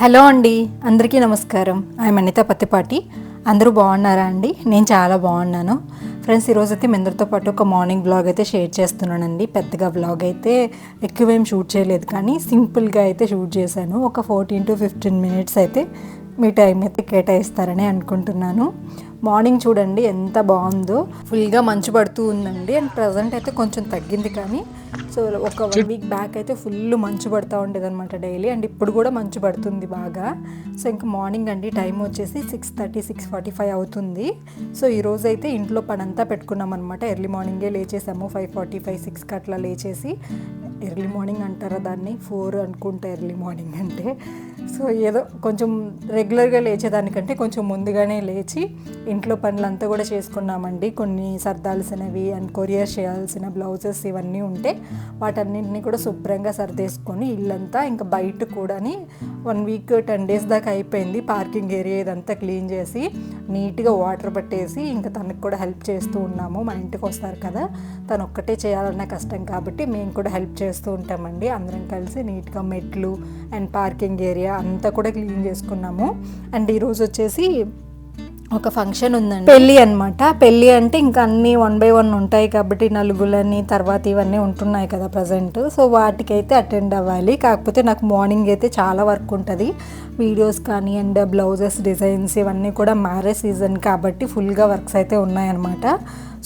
Hello అండి అందరికీ నమస్కారం. ఐఎమ్ అనిత పత్తిపాటి. అందరూ బాగున్నారా అండి? నేను చాలా బాగున్నాను. ఫ్రెండ్స్ ఈరోజు అయితే మీ అందరితో పాటు ఒక మార్నింగ్ బ్లాగ్ అయితే షేర్ చేస్తున్నానండి. పెద్దగా బ్లాగ్ అయితే ఎక్కువేం షూట్ చేయలేదు కానీ సింపుల్గా అయితే షూట్ చేశాను. ఒక ఫోర్టీన్ టు ఫిఫ్టీన్ మినిట్స్ అయితే మీ టైం అయితే కేటాయిస్తారని అనుకుంటున్నాను. మార్నింగ్ చూడండి ఎంత బాగుందో. ఫుల్గా మంచు పడుతూ ఉందండి. అండ్ ప్రజెంట్ అయితే కొంచెం తగ్గింది కానీ సో ఒక వన్ వీక్ బ్యాక్ అయితే ఫుల్ మంచు పడుతూ ఉండేది అనమాట డైలీ అండ్ ఇప్పుడు కూడా మంచు పడుతుంది బాగా. సో ఇంకా మార్నింగ్ అండి టైం వచ్చేసి six thirty six forty five అవుతుంది. సో ఈ రోజు అయితే ఇంట్లో పనంతా పెట్టుకున్నాం అనమాట ఎర్లీ మార్నింగే లేచేసాము ఫైవ్ ఫార్టీ ఫైవ్ సిక్స్కి అట్లా లేచేసి. ఎర్లీ మార్నింగ్ అంటారా దాన్ని? ఫోర్ అనుకుంటా ఎర్లీ మార్నింగ్ అంటే. సో ఏదో కొంచెం రెగ్యులర్గా లేచేదానికంటే కొంచెం ముందుగానే లేచి ఇంట్లో పనులంతా కూడా చేసుకున్నామండి. కొన్ని సర్దాల్సినవి అండ్ కొరియర్ చేయాల్సిన బ్లౌజెస్ ఇవన్నీ ఉంటే వాటన్నింటినీ కూడా శుభ్రంగా సర్దేసుకొని ఇల్లంతా ఇంకా బయట కూడాని వన్ వీక్ టెన్ డేస్ దాకా అయిపోయింది పార్కింగ్ ఏరియా ఇదంతా క్లీన్ చేసి నీట్గా వాటర్ పట్టేసి ఇంకా తనకు కూడా హెల్ప్ చేస్తూ ఉన్నాము. మా ఇంటికి వస్తారు కదా తను ఒక్కటే చేయాలన్న కష్టం కాబట్టి మేము కూడా హెల్ప్ చేస్తూ ఉంటామండి. అందరం కలిసి నీట్గా మెట్లు అండ్ పార్కింగ్ ఏరియా అంతా కూడా క్లీన్ చేసుకున్నాము. అండ్ ఈరోజు వచ్చేసి ఒక ఫంక్షన్ ఉందండి. పెళ్ళి అనమాట పెళ్ళి అంటే ఇంకా అన్ని వన్ బై వన్ ఉంటాయి కాబట్టి నలుగులని తర్వాత ఇవన్నీ ఉంటున్నాయి కదా ప్రజెంట్ సో వాటికైతే అటెండ్ అవ్వాలి. కాకపోతే నాకు మార్నింగ్ అయితే చాలా వర్క్ ఉంటుంది. వీడియోస్ కానీ అండ్ బ్లౌజెస్ డిజైన్స్ ఇవన్నీ కూడా మ్యారేజ్ సీజన్ కాబట్టి ఫుల్గా వర్క్స్ అయితే ఉన్నాయన్నమాట.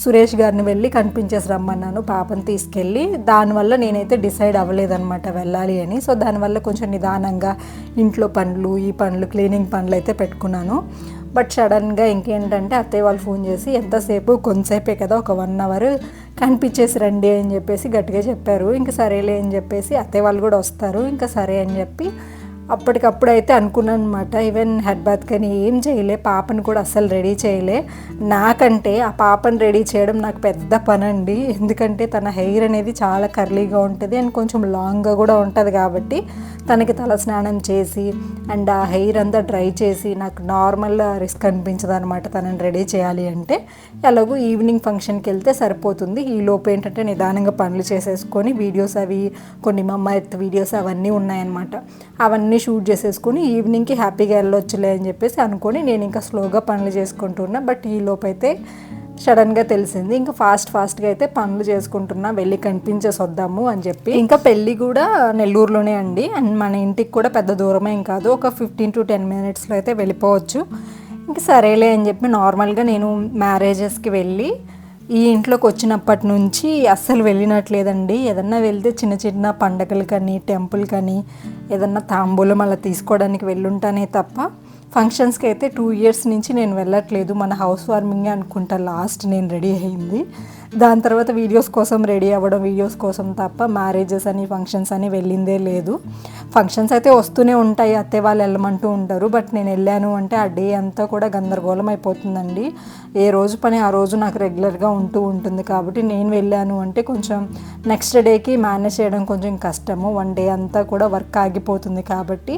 సురేష్ గారిని వెళ్ళి కనిపించేసి రమ్మన్నాను పాపని తీసుకెళ్ళి. దానివల్ల నేనైతే డిసైడ్ అవ్వలేదన్నమాట వెళ్ళాలి అని. సో దానివల్ల కొంచెం నిదానంగా ఇంట్లో పనులు ఈ పనులు క్లీనింగ్ పనులు అయితే పెట్టుకున్నాను. బట్ సడన్గా ఇంకేంటంటే అత్తయ్య వాళ్ళు ఫోన్ చేసి ఎంతసేపు? కొంతసేపే కదా ఒక వన్ అవర్ కనిపించేసి రండి అని చెప్పేసి గట్టిగా చెప్పారు. ఇంకా సరేలే అని చెప్పేసి అత్తయ్య వాళ్ళు కూడా వస్తారు. ఇంకా సరే అని చెప్పి అప్పటికప్పుడు అయితే అనుకున్నాను అనమాట ఈవెన్ హెడ్ బాత్ కానీ ఏం చేయలే పాపను కూడా అస్సలు రెడీ చేయలే. నాకంటే ఆ పాపను రెడీ చేయడం నాకు పెద్ద పని అండి ఎందుకంటే తన హెయిర్ అనేది చాలా కర్లీగా ఉంటుంది అండ్ కొంచెం లాంగ్గా కూడా ఉంటుంది కాబట్టి తనకి తల స్నానం చేసి అండ్ ఆ హెయిర్ అంతా డ్రై చేసి నాకు నార్మల్ రిస్క్ అనిపించదు అనమాట తనని రెడీ చేయాలి అంటే. ఎలాగో ఈవినింగ్ ఫంక్షన్కి వెళ్తే సరిపోతుంది. ఈ లోపు ఏంటంటే నిదానంగా పనులు చేసేసుకొని వీడియోస్ అవి కొన్ని మమ్మ వీడియోస్ అవన్నీ ఉన్నాయన్నమాట. అవన్నీ షూట్ చేసేసుకొని ఈవినింగ్కి హ్యాపీగా వెళ్ళొచ్చులే అని చెప్పేసి అనుకొని నేను ఇంకా స్లోగా పనులు చేసుకుంటున్నా. బట్ ఈ లోపైతే అయితే సడన్గా తెలిసింది ఇంకా ఫాస్ట్ ఫాస్ట్గా అయితే పనులు చేసుకుంటున్నా వెళ్ళి కనిపించేసి వద్దాము అని చెప్పి. ఇంకా పెళ్ళి కూడా నెల్లూరులోనే అండి. అండ్ మన ఇంటికి కూడా పెద్ద దూరమే కాదు ఒక ఫిఫ్టీన్ టు టెన్ మినిట్స్లో అయితే వెళ్ళిపోవచ్చు. ఇంకా సరేలే అని చెప్పి నార్మల్గా నేను మ్యారేజెస్కి వెళ్ళి ఈ ఇంట్లోకి వచ్చినప్పటి నుంచి అస్సలు వెళ్ళినట్లేదండి. ఏదన్నా వెళ్తే చిన్న చిన్న పండగలు కానీ టెంపుల్ కానీ ఏదన్నా తాంబూలం అలా తీసుకోవడానికి వెళ్ళుంటానే తప్ప ఫంక్షన్స్కి అయితే టూ ఇయర్స్ నుంచి నేను వెళ్ళట్లేదు. మన హౌస్ వార్మింగ్ అనుకుంటా లాస్ట్ నేను రెడీ అయింది. దాని తర్వాత వీడియోస్ కోసం రెడీ అవ్వడం వీడియోస్ కోసం తప్ప మ్యారేజెస్ అని ఫంక్షన్స్ అని వెళ్ళిందే లేదు. ఫంక్షన్స్ అయితే వస్తూనే ఉంటాయి అత్తే వాళ్ళు వెళ్ళమంటూ ఉంటారు. బట్ నేను వెళ్ళాను అంటే ఆ డే అంతా కూడా గందరగోళం అయిపోతుందండి. ఏ రోజు పని ఆ రోజు నాకు రెగ్యులర్గా ఉంటూ ఉంటుంది కాబట్టి నేను వెళ్ళాను అంటే కొంచెం నెక్స్ట్ డేకి మేనేజ్ చేయడం కొంచెం కష్టము. వన్ డే అంతా కూడా వర్క్ ఆగిపోతుంది కాబట్టి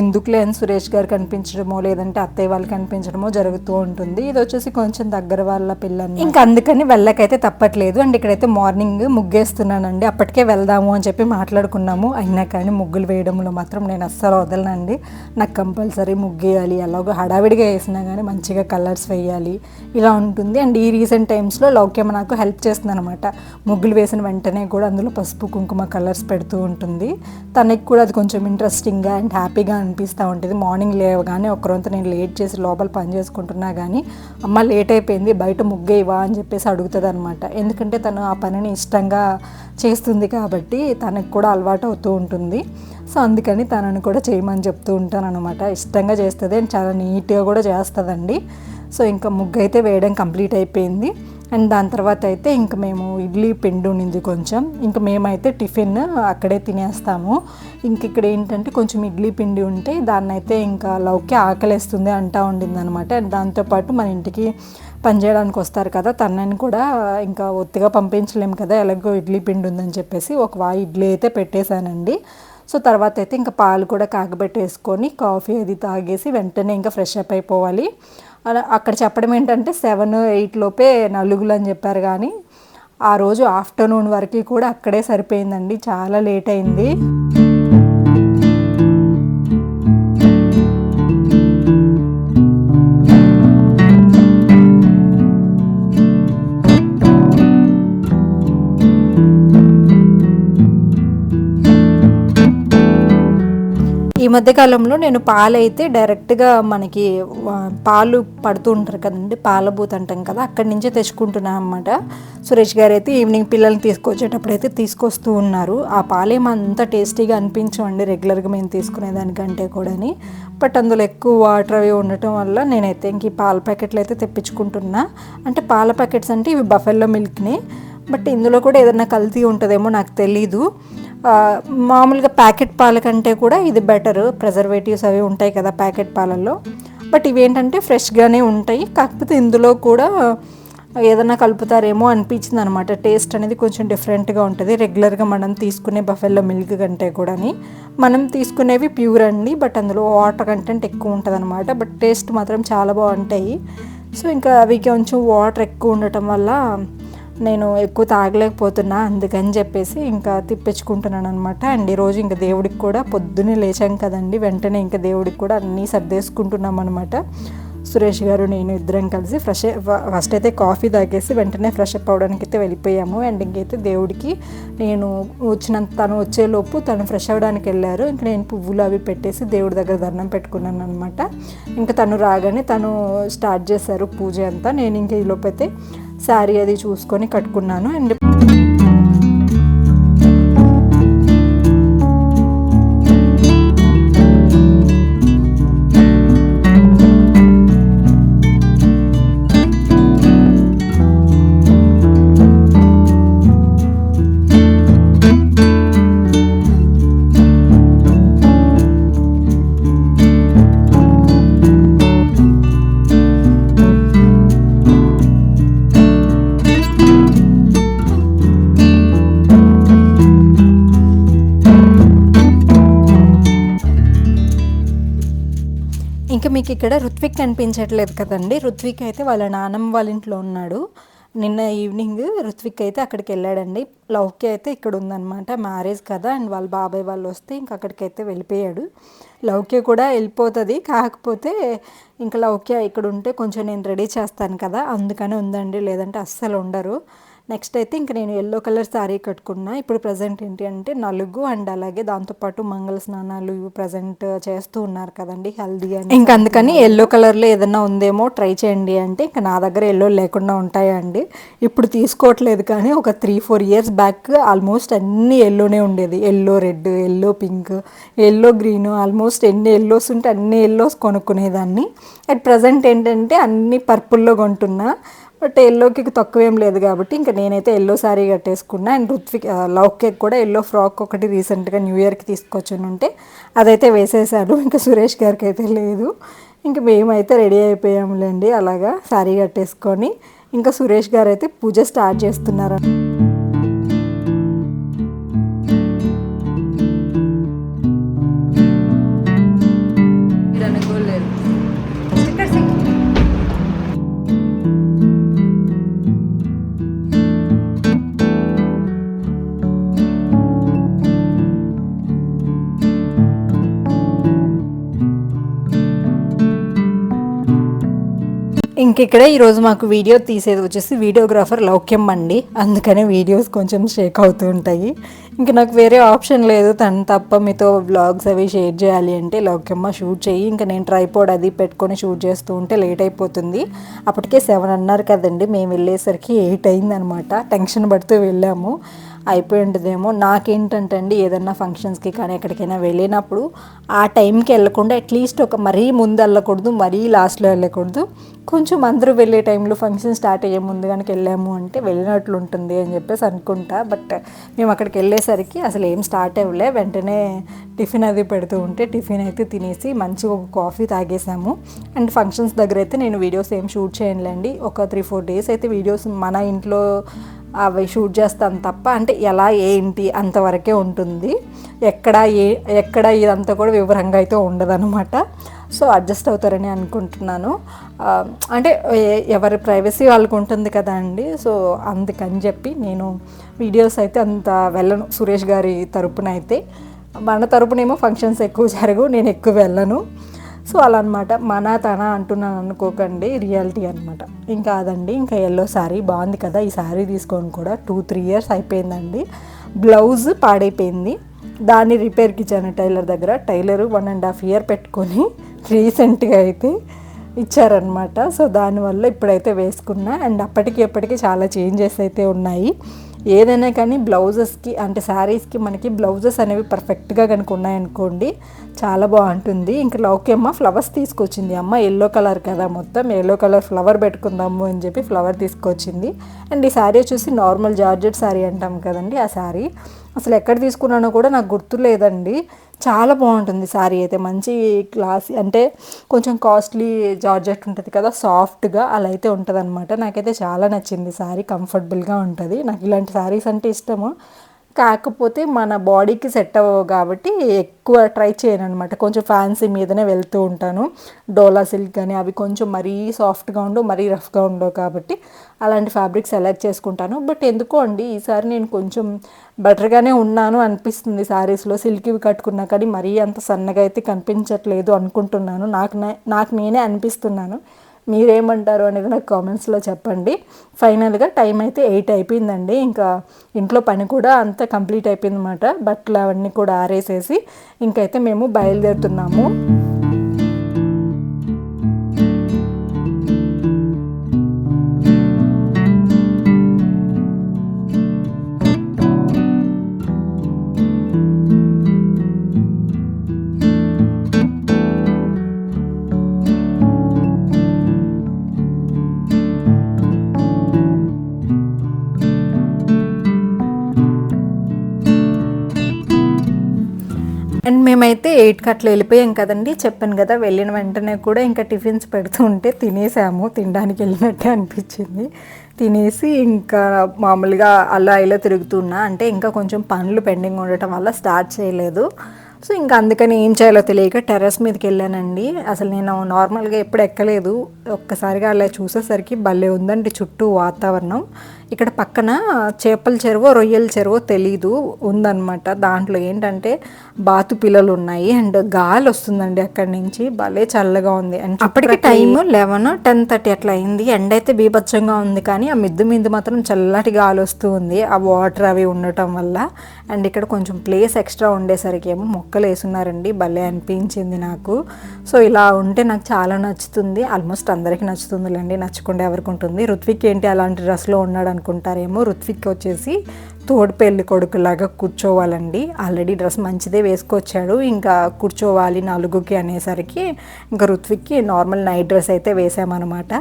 ఎందుకులే అని సురేష్ గారు కనిపించడమో లేదంటే అత్తయ్య వాళ్ళు కనిపించడమో జరుగుతూ ఉంటుంది. ఇది వచ్చేసి కొంచెం దగ్గర వాళ్ళ పిల్లని ఇంకా అందుకని వెళ్ళకైతే తప్పట్లేదు. అండ్ ఇక్కడైతే మార్నింగ్ ముగ్గేస్తున్నానండి. అప్పటికే వెళ్దాము అని చెప్పి మాట్లాడుకున్నాము. అయినా కానీ ముగ్గులు వేయడంలో మాత్రం నేను అస్సలు వదలనండి. నాకు కంపల్సరీ ముగ్గేయాలి. ఎలాగో హడావిడిగా వేసినా కానీ మంచిగా కలర్స్ వేయాలి. ఇలా ఉంటుంది. అండ్ ఈ రీసెంట్ టైమ్స్లో లౌక్యమ్మ నాకు హెల్ప్ చేస్తుంది అనమాట ముగ్గులు వేసిన వెంటనే కూడా అందులో పసుపు కుంకుమ కలర్స్ పెడుతూ ఉంటుంది. తనకి కూడా అది కొంచెం ఇంట్రెస్టింగ్గా అండ్ హ్యాపీగా అనిపిస్తూ ఉంటుంది. మార్నింగ్ లేవగానే ఒకరోజు నేను లేట్ చేసి లోపల పని చేసుకుంటున్నా కానీ అమ్మ లేట్ అయిపోయింది. బయట ముగ్గేవా అని చెప్పేసి అడుగుతుంది అనమాట ఎందుకంటే తను ఆ పనిని ఇష్టంగా చేస్తుంది కాబట్టి తనకు కూడా అలవాటు అవుతూ ఉంటుంది. సో అందుకని తనని కూడా చేయమని చెప్తూ ఉంటాను అనమాట ఇష్టంగా చేస్తుంది అండ్ చాలా నీట్గా కూడా చేస్తుందండి. సో ఇంకా ముగ్గు అయితే వేయడం కంప్లీట్ అయిపోయింది. అండ్ దాని తర్వాత అయితే ఇంక మేము ఇడ్లీ పిండి ఉండింది కొంచెం. ఇంక మేమైతే టిఫిన్ అక్కడే తినేస్తాము. ఇంక ఇక్కడ ఏంటంటే కొంచెం ఇడ్లీ పిండి ఉంటే దాన్నైతే ఇంకా లౌకి ఆకలేస్తుంది అంటా ఉండింది అనమాట అండ్ దాంతోపాటు మన ఇంటికి పనిచేయడానికి వస్తారు కదా తనని కూడా ఇంకా ఒత్తిగా పంపించలేము కదా ఎలాగో ఇడ్లీ పిండి ఉందని చెప్పేసి ఒక వా ఇడ్లీ అయితే పెట్టేశానండి. సో తర్వాత అయితే ఇంకా పాలు కూడా కాగబెట్టేసుకొని కాఫీ అది తాగేసి వెంటనే ఇంకా ఫ్రెష్ అప్ అయిపోవాలి. అలా అక్కడ చెప్పడం ఏంటంటే సెవెన్ ఎయిట్ లోపే నలుగులు అని చెప్పారు కానీ ఆ రోజు ఆఫ్టర్నూన్ వరకు కూడా అక్కడే సరిపోయిందండి చాలా లేట్ అయింది. మధ్యకాలంలో నేను పాలైతే డైరెక్ట్గా మనకి పాలు పడుతూ ఉంటారు కదండి పాలబూత్ అంటాం కదా అక్కడి నుంచే తెచ్చుకుంటున్నాను అనమాట సురేష్ గారు అయితే ఈవినింగ్ పిల్లల్ని తీసుకొచ్చేటప్పుడు అయితే తీసుకొస్తూ ఉన్నారు. ఆ పాలేం అంత టేస్టీగా అనిపించమండి రెగ్యులర్గా మేము తీసుకునేదానికంటే కూడాని. బట్ అందులో ఎక్కువ వాటర్ అవి ఉండటం వల్ల నేనైతే ఇంక ఈ పాల ప్యాకెట్లు అయితే తెప్పించుకుంటున్నా. అంటే పాల ప్యాకెట్స్ అంటే ఇవి బఫెల్లో మిల్క్ని బట్ ఇందులో కూడా ఏదైనా కల్తీ ఉంటుందేమో నాకు తెలీదు. మామూలుగా ప్యాకెట్ పాల కంటే కూడా ఇది బెటర్. ప్రిజర్వేటివ్స్ అవి ఉంటాయి కదా ప్యాకెట్ పాలల్లో. బట్ ఇవేంటంటే ఫ్రెష్గానే ఉంటాయి. కాకపోతే ఇందులో కూడా ఏదైనా కలుపుతారేమో అనిపించింది అనమాట టేస్ట్ అనేది కొంచెం డిఫరెంట్గా ఉంటుంది. రెగ్యులర్గా మనం తీసుకునే బఫెల్లో మిల్క్ కంటే కూడాని. మనం తీసుకునేవి ప్యూర్ అండి. బట్ అందులో వాటర్ కంటెంట్ ఎక్కువ ఉంటుంది అనమాట బట్ టేస్ట్ మాత్రం చాలా బాగుంటాయి. సో ఇంకా అవి కొంచెం వాటర్ ఎక్కువ ఉండటం వల్ల నేను ఎక్కువ తాగలేకపోతున్నా అందుకని చెప్పేసి ఇంకా తిప్పించుకుంటున్నాను అనమాట అండ్ ఈరోజు ఇంకా దేవుడికి కూడా పొద్దున్నే లేచాం కదండి వెంటనే ఇంకా దేవుడికి కూడా అన్నీ సర్దేసుకుంటున్నాం అనమాట సురేష్ గారు నేను ఇద్దరం కలిసి ఫ్రెష్ ఫస్ట్ అయితే కాఫీ తాగేసి వెంటనే ఫ్రెష్ అప్ అవడానికి అయితే వెళ్ళిపోయాము. అండ్ ఇంకైతే దేవుడికి నేను వచ్చినంత తను వచ్చేలోపు తను ఫ్రెష్ అవ్వడానికి వెళ్ళారు. ఇంకా నేను పువ్వులు అవి పెట్టేసి దేవుడి దగ్గర దండం పెట్టుకున్నాను అనమాట ఇంకా తను రాగానే తను స్టార్ట్ చేశారు పూజ అంతా. నేను ఇంక ఈలోపు అయితే శారీ అది చూసుకొని కట్టుకున్నాను. అండ్ ఇంకా మీకు ఇక్కడ రుత్విక్ కనిపించట్లేదు కదండి. రుత్విక్ అయితే వాళ్ళ నానమ్మ వాళ్ళ ఇంట్లో ఉన్నాడు. నిన్న ఈవినింగ్ రుత్విక్ అయితే అక్కడికి వెళ్ళాడండి. లౌక్య అయితే ఇక్కడ ఉందన్నమాట. మ్యారేజ్ కదా అండ్ వాళ్ళ బాబాయ్ వాళ్ళు వస్తే ఇంక అక్కడికైతే వెళ్ళిపోయాడు. లౌక్య కూడా వెళ్ళిపోతుంది. కాకపోతే ఇంకా లౌక్య ఇక్కడ ఉంటే కొంచెం నేను రెడీ చేస్తాను కదా అందుకని ఉందండి. లేదంటే అస్సలు ఉండరు. నెక్స్ట్ అయితే ఇంక నేను ఎల్లో కలర్ శారీ కట్టుకున్నా. ఇప్పుడు ప్రజెంట్ ఏంటి అంటే నలుగు అండ్ అలాగే దాంతోపాటు మంగళ స్నానాలు ఇవి ప్రజెంట్ చేస్తూ ఉన్నారు కదండి హెల్దీ అని ఇంకా అందుకని ఎల్లో కలర్లో ఏదైనా ఉందేమో ట్రై చేయండి అంటే ఇంకా నా దగ్గర ఎల్లో లేకుండా ఉంటాయండి. ఇప్పుడు తీసుకోవట్లేదు కానీ ఒక three four years back almost అన్ని ఎల్లోనే ఉండేది. Yellow red yellow pink yellow green almost ఎన్ని ఎల్లోస్ ఉంటే అన్ని ఎల్లోస్ కొనుక్కునేదాన్ని. అట్ ప్రజెంట్ ఏంటంటే అన్ని పర్పుల్లో కొంటున్నా. బట్ ఎల్లోకి తక్కువేం లేదు కాబట్టి ఇంకా నేనైతే ఎల్లో శారీ కట్టేసుకున్నా. అండ్ రుత్విక్ లవ్ కేక్ కూడా ఎల్లో ఫ్రాక్ ఒకటి రీసెంట్గా న్యూ ఇయర్కి తీసుకొచ్చి ఉంటే అదైతే వేసేసాడు ఇంకా సురేష్ గారికి అయితే లేదు. ఇంకా మేమైతే రెడీ అయిపోయాములేండి. అలాగా శారీ కట్టేసుకొని ఇంకా సురేష్ గారు అయితే పూజ స్టార్ట్ చేస్తున్నారు ఇంక ఇక్కడ ఈరోజు మాకు వీడియో తీసేది వచ్చేసి వీడియోగ్రాఫర్ లౌక్యం అండి. అందుకనే వీడియోస్ కొంచెం షేక్ అవుతూ ఉంటాయి. ఇంక నాకు వేరే ఆప్షన్ లేదు. తను తప్ప మీతో బ్లాగ్స్ అవి షేర్ చేయాలి అంటే లౌక్యమ్మ షూట్ చేయి. ఇంకా నేను ట్రైపోర్డ్ అది పెట్టుకొని షూట్ చేస్తూ ఉంటే లేట్ అయిపోతుంది. అప్పటికే సెవెన్ అన్నారు కదండి. మేము వెళ్ళేసరికి ఎయిట్ అయిందనమాట. టెన్షన్ పడుతూ వెళ్ళాము. అయిపోయి ఉంటుందేమో నాకేంటంటే అండి ఏదన్నా ఫంక్షన్స్కి కానీ ఎక్కడికైనా వెళ్ళినప్పుడు ఆ టైంకి వెళ్ళకుండా అట్లీస్ట్ ఒక మరీ ముందు వెళ్ళకూడదు మరీ లాస్ట్లో వెళ్ళకూడదు. కొంచెం అందరూ వెళ్ళే టైంలో ఫంక్షన్ స్టార్ట్ అయ్యే ముందు కనుక వెళ్ళాము అంటే వెళ్ళినట్లు ఉంటుంది అని చెప్పేసి అనుకుంటా. బట్ మేము అక్కడికి వెళ్ళేసరికి అసలు ఏం స్టార్ట్ అవ్వలే. వెంటనే టిఫిన్ అది పెడుతూ ఉంటే టిఫిన్ అయితే తినేసి మంచిగా ఒక కాఫీ తాగేసాము. అండ్ ఫంక్షన్స్ దగ్గర అయితే నేను వీడియోస్ ఏం షూట్ చేయనులేండి. ఒక త్రీ ఫోర్ డేస్ అయితే వీడియోస్ మన ఇంట్లో అవి షూట్ చేస్తాను తప్ప అంటే ఎలా ఏంటి అంతవరకే ఉంటుంది. ఎక్కడ ఏ ఎక్కడ ఇదంతా కూడా వివరంగా అయితే ఉండదనమాట సో అడ్జస్ట్ అవుతారని అనుకుంటున్నాను. అంటే ఎవరి ప్రైవసీ వాళ్ళకు ఉంటుంది కదా అండి. సో అందుకని చెప్పి నేను వీడియోస్ అయితే అంత వెళ్ళను. సురేష్ గారి తరపున అయితే. మన తరపునేమో ఫంక్షన్స్ ఎక్కువ జరగవు నేను ఎక్కువ వెళ్ళను. సో అలా అనమాట మన తన అంటున్నాను అనుకోకండి. రియాలిటీ అనమాట ఇంకా అదండి. ఇంకా ఎల్లో శారీ బాగుంది కదా. ఈ శారీ తీసుకొని కూడా టూ త్రీ ఇయర్స్ అయిపోయిందండి. బ్లౌజ్ పాడైపోయింది. దాన్ని రిపేర్కి ఇచ్చాను టైలర్ దగ్గర. Tailor one and half year పెట్టుకొని రీసెంట్గా అయితే ఇచ్చారనమాట సో దానివల్ల ఇప్పుడైతే వేసుకున్నా. అండ్ అప్పటికి ఎప్పటికీ చాలా చేంజెస్ అయితే ఉన్నాయి. ఏదైనా కానీ బ్లౌజెస్కి అంటే శారీస్కి మనకి బ్లౌజెస్ అనేవి పర్ఫెక్ట్గా కనుక ఉన్నాయనుకోండి చాలా బాగుంటుంది. ఇంకా లౌకి అమ్మ ఫ్లవర్స్ తీసుకొచ్చింది. అమ్మ ఎల్లో కలర్ కదా మొత్తం ఎల్లో కలర్ ఫ్లవర్ పెట్టుకుందాము అని చెప్పి ఫ్లవర్ తీసుకొచ్చింది. అండ్ ఈ శారీ వచ్చేసి నార్మల్ జార్జెట్ శారీ అంటాం కదండి ఆ శారీ. అసలు ఎక్కడ తీసుకున్నానో కూడా నాకు గుర్తు లేదండి చాలా బాగుంటుంది శారీ అయితే. మంచి క్లాస్ అంటే కొంచెం కాస్ట్లీ జార్జెట్ ఉంటుంది కదా సాఫ్ట్గా అలా అయితే ఉంటుంది అనమాట నాకైతే చాలా నచ్చింది శారీ. కంఫర్టబుల్గా ఉంటుంది. నాకు ఇలాంటి శారీస్ అంటే ఇష్టము. కాకపోతే మన బాడీకి సెట్ అవ్వవు కాబట్టి ఎక్కువ ట్రై చేయను అనమాట కొంచెం ఫ్యాన్సీ మీదనే వెళ్తూ ఉంటాను. డోలా సిల్క్ కానీ అవి కొంచెం మరీ సాఫ్ట్గా ఉండవు మరీ రఫ్గా ఉండవు కాబట్టి అలాంటి ఫ్యాబ్రిక్ సెలెక్ట్ చేసుకుంటాను. బట్ ఎందుకో అండి ఈసారి నేను కొంచెం బెటర్గానే ఉన్నాను అనిపిస్తుంది శారీస్లో. సిల్క్వి కట్టుకున్నా కానీ మరీ అంత సన్నగా అయితే కనిపించట్లేదు అనుకుంటున్నాను. నాకు నాకు నేనే అనిపిస్తున్నాను. మీరేమంటారు అనేది నాకు కామెంట్స్లో చెప్పండి. ఫైనల్గా టైం అయితే ఎయిట్ అయిపోయిందండి. ఇంకా ఇంట్లో పని కూడా అంతా కంప్లీట్ అయిపోయింది అనమాట బట్టలు అవన్నీ కూడా ఆరేసేసి ఇంకైతే మేము బయలుదేరుతున్నాము. అండ్ మేమైతే ఎయిట్ కట్లు వెళ్ళిపోయాం కదండి. చెప్పాను కదా వెళ్ళిన వెంటనే కూడా ఇంకా టిఫిన్స్ పెడుతూ ఉంటే తినేసాము. తినడానికి వెళ్ళినట్టే అనిపించింది. తినేసి ఇంకా మామూలుగా అలా ఇలా తిరుగుతున్నా. అంటే ఇంకా కొంచెం పనులు పెండింగ్ ఉండటం వల్ల స్టార్ట్ చేయలేదు. సో ఇంకా అందుకని ఏం చేయాలో తెలియక టెర్రస్ మీదకి వెళ్ళానండి. అసలు నేను నార్మల్గా ఎప్పుడు ఎక్కలేదు. ఒక్కసారిగా అలా చూసేసరికి భలే ఉందండి చుట్టూ వాతావరణం. ఇక్కడ పక్కన చేపల చెరువు రొయ్యల చెరువు తెలీదు ఉందన్నమాట. దాంట్లో ఏంటంటే బాతు పిల్లలు ఉన్నాయి అండ్ గాలి వస్తుందండి అక్కడి నుంచి. భలే చల్లగా ఉంది. అండ్ అప్పటికి టైం లెవెన్ టెన్ థర్టీ అట్లా అయింది. ఎండ అయితే బీభత్సంగా ఉంది కానీ ఆ మిద్దు మీద మాత్రం చల్లటి గాలి వస్తూ ఉంది. ఆ వాటర్ అవి ఉండటం వల్ల. అండ్ ఇక్కడ కొంచెం ప్లేస్ ఎక్స్ట్రా ఉండేసరికి ఏమో మొక్కలు వేసున్నారండి. భలే అనిపించింది నాకు. సో ఇలా ఉంటే నాకు చాలా నచ్చుతుంది. ఆల్మోస్ట్ అందరికీ నచ్చుతుందిలేండి. నచ్చకుండా ఎవరికి ఉంటుంది. ఋత్విక్ ఏంటి అలాంటి డ్రెస్లో ఉన్నాడు అనుకుంటారేమో. రుత్విక్ వచ్చేసి తోడు పెళ్ళి కొడుకులాగా కూర్చోవాలండి. ఆల్రెడీ డ్రెస్ మంచిదే వేసుకొచ్చాడు. ఇంకా కూర్చోవాలి నలుగుకి అనేసరికి ఇంకా రుత్విక్కి నార్మల్ నైట్ డ్రెస్ అయితే వేసామన్నమాట.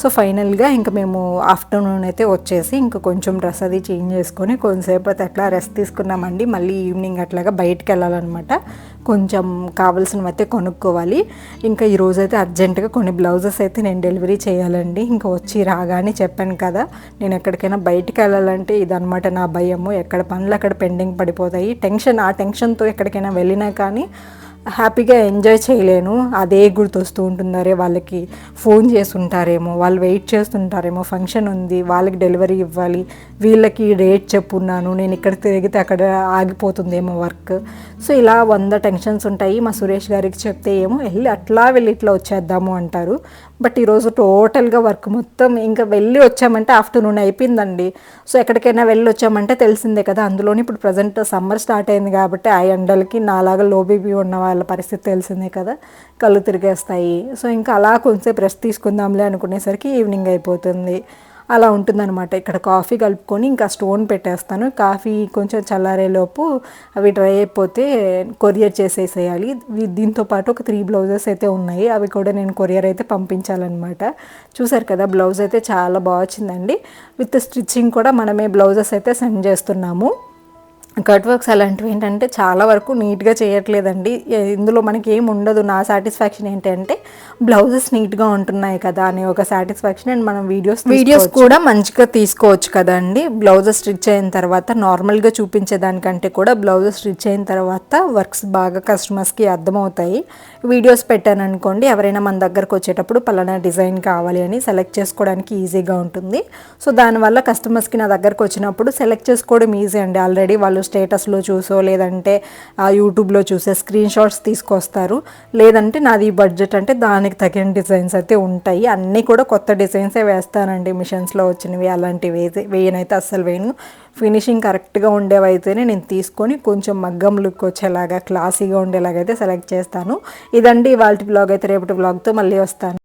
సో ఫైనల్గా ఇంకా మేము ఆఫ్టర్నూన్ అయితే వచ్చేసి ఇంకా కొంచెం డ్రెస్ అది చేంజ్ చేసుకొని కొంతసేపు అయితే అట్లా రెస్ట్ తీసుకున్నామండి. మళ్ళీ ఈవినింగ్ అట్లాగా బయటకు వెళ్ళాలన్నమాట. కొంచెం కావాల్సినవైతే అయితే కొనుక్కోవాలి. ఇంకా ఈరోజు అయితే అర్జెంటుగా కొన్ని బ్లౌజెస్ అయితే నేను డెలివరీ చేయాలండి. ఇంకా వచ్చి రాగానే చెప్పాను కదా. నేను ఎక్కడికైనా బయటికి వెళ్ళాలంటే ఇదనమాట నా భయము. ఎక్కడ పనులు అక్కడ పెండింగ్ పడిపోతాయి. టెన్షన్ ఆ టెన్షన్తో ఎక్కడికైనా వెళ్ళినా కానీ హ్యాపీగా ఎంజాయ్ చేయలేను. అదే గుర్తొస్తూ ఉంటుందరే వాళ్ళకి ఫోన్ చేస్తుంటారేమో వాళ్ళు వెయిట్ చేస్తుంటారేమో ఫంక్షన్ ఉంది వాళ్ళకి డెలివరీ ఇవ్వాలి వీళ్ళకి డేట్ చెప్పున్నాను నేను ఇక్కడ తిరిగితే అక్కడ ఆగిపోతుందేమో వర్క్. సో ఇలా వంద టెన్షన్స్ ఉంటాయి. మా సురేష్ గారికి చెప్తే ఏమో వెళ్ళి అట్లా వెళ్ళి ఇట్లా వచ్చేద్దాము అంటారు. బట్ ఈరోజు టోటల్గా వర్క్ మొత్తం ఇంకా వెళ్ళి వచ్చామంటే ఆఫ్టర్నూన్ అయిపోయిందండి. సో ఎక్కడికైనా వెళ్ళి వచ్చామంటే తెలిసిందే కదా. అందులోని ఇప్పుడు ప్రజెంట్ సమ్మర్ స్టార్ట్ అయింది కాబట్టి ఆ ఎండలకి నాలాగా లో బీపీ ఉన్న వాళ్ళ పరిస్థితి తెలిసిందే కదా. కళ్ళు తిరిగేస్తాయి. సో ఇంకా అలా కొంచెంసేపు రెస్ట్ తీసుకుందాంలే అనుకునేసరికి ఈవినింగ్ అయిపోతుంది. అలా ఉంటుందన్నమాట. ఇక్కడ కాఫీ కలుపుకొని ఇంకా స్టోన్ పెట్టేస్తాను. కాఫీ కొంచెం చల్లారేలోపు అవి డ్రై అయిపోతే కొరియర్ చేసేసేయాలి. దీంతో పాటు ఒక త్రీ బ్లౌజెస్ అయితే ఉన్నాయి. అవి కూడా నేను కొరియర్ అయితే పంపించాలన్నమాట. చూసారు కదా బ్లౌజ్ అయితే చాలా బాగా వచ్చిందండి. విత్ స్టిచ్చింగ్ కూడా మనమే బ్లౌజెస్ అయితే సెండ్ చేస్తున్నాము. కట్ వర్క్స్ అలాంటివి ఏంటంటే చాలా వరకు నీట్గా చేయట్లేదండి. ఇందులో మనకి ఏం ఉండదు. నా సాటిస్ఫాక్షన్ ఏంటంటే బ్లౌజెస్ నీట్గా ఉంటున్నాయి కదా అనే ఒక సాటిస్ఫాక్షన్ అండ్ మనం వీడియోస్ వీడియోస్ కూడా మంచిగా తీసుకోవచ్చు కదండి. బ్లౌజెస్ స్టిచ్ అయిన తర్వాత నార్మల్గా చూపించేదానికంటే కూడా బ్లౌజెస్ స్టిచ్ అయిన తర్వాత వర్క్స్ బాగా కస్టమర్స్కి అర్థమవుతాయి. వీడియోస్ పెట్టాను అనుకోండి ఎవరైనా మన దగ్గరకు వచ్చేటప్పుడు పలానా డిజైన్ కావాలి అని సెలెక్ట్ చేసుకోవడానికి ఈజీగా ఉంటుంది. సో దానివల్ల కస్టమర్స్కి నా దగ్గరకు వచ్చినప్పుడు సెలెక్ట్ చేసుకోవడం ఈజీ అండి. ఆల్రెడీ వాళ్ళు స్టేటస్లో చూసో లేదంటే యూట్యూబ్లో చూసే స్క్రీన్ షాట్స్ తీసుకొస్తారు. లేదంటే నాది బడ్జెట్ అంటే దానికి తగిన డిజైన్స్ అయితే ఉంటాయి. అన్నీ కూడా కొత్త డిజైన్సే వేస్తానండి. మిషన్స్లో వచ్చినవి అలాంటివి వేసి వేయనైతే అస్సలు వేయను. ఫినిషింగ్ కరెక్ట్గా ఉండేవైతేనే నేను తీసుకొని కొంచెం మగ్గం లుక్ వచ్చేలాగా క్లాసీగా ఉండేలాగైతే సెలెక్ట్ చేస్తాను. ఇదండి ఇవాళ బ్లాగ్. అయితే రేపటి బ్లాగ్తో మళ్ళీ వస్తాను.